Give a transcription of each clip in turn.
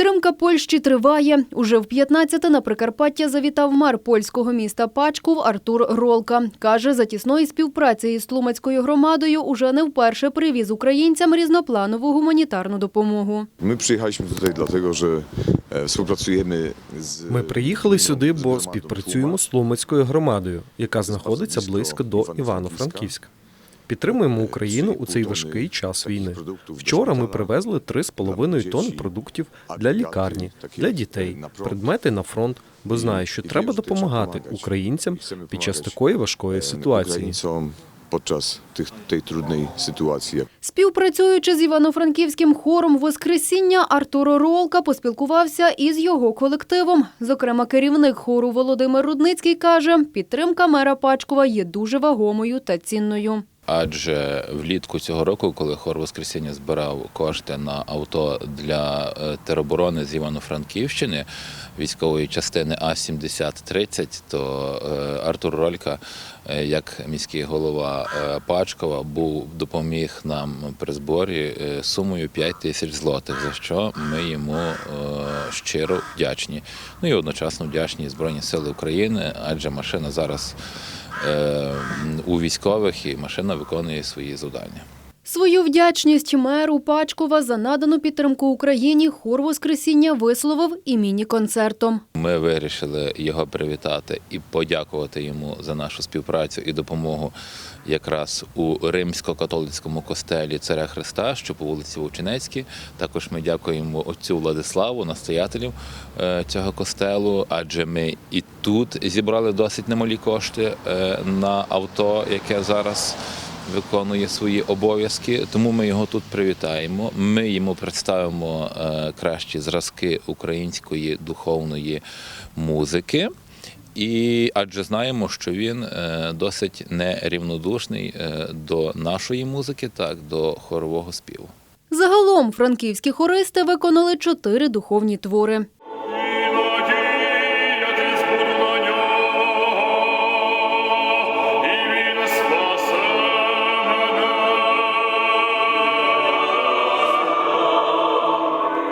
Підтримка Польщі триває. Уже в 15-те на Прикарпаття завітав мер польського міста Пачков Артур Ролка. Каже, за тісної співпраці із Тлумацькою громадою уже не вперше привіз українцям різнопланову гуманітарну допомогу. My przyjechaliśmy tutaj dlatego, że e, współpracujemy z. Ми приїхали сюди, бо співпрацюємо з Тлумацькою громадою, яка знаходиться близько до Івано-Франківська. Підтримуємо Україну у цей важкий час війни. Вчора ми привезли 3,5 тонн продуктів для лікарні, для дітей, предмети на фронт, бо знаю, що треба допомагати українцям під час такої важкої ситуації. Ukraińcom podczas tych, tej trudnej sytuacji. Співпрацюючи з Івано-Франківським хором Воскресіння, Артур Ролка поспілкувався із його колективом. Зокрема, керівник хору Володимир Рудницький каже, підтримка мера Пачкова є дуже вагомою та цінною. Адже влітку цього року, коли хор Воскресіння збирав кошти на авто для е, тероборони з Івано-Франківщини військової частини А 7030 то е, Артур Ролька, е, як міський голова Пачкова, був допоміг нам при зборі сумою 5 тисяч злотих, за що ми йому щиро вдячні. Ну і одночасно вдячні Збройні Сили України, адже машина зараз у військових і машина виконує свої завдання. Свою вдячність меру Пачкова за надану підтримку Україні хор Воскресіння висловив і міні-концертом. Ми вирішили його привітати і подякувати йому за нашу співпрацю і допомогу якраз у римсько-католицькому костелі Царя Христа, що по вулиці Вовчинецькій. Також ми дякуємо отцю Владиславу, настоятелю е, цього костелу, адже ми і тут зібрали досить немалі кошти е, на авто, яке зараз. Виконує свої обов'язки, тому ми його тут привітаємо. Ми йому представимо е, кращі зразки української духовної музики. І адже знаємо, що він е, досить нерівнодушний е, до нашої музики, так до хорового співу. Загалом франківські хористи виконали чотири духовні твори.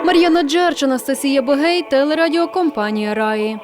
Мар'яна Джерчина, Анастасія Бегей, телерадіокомпанія Раї.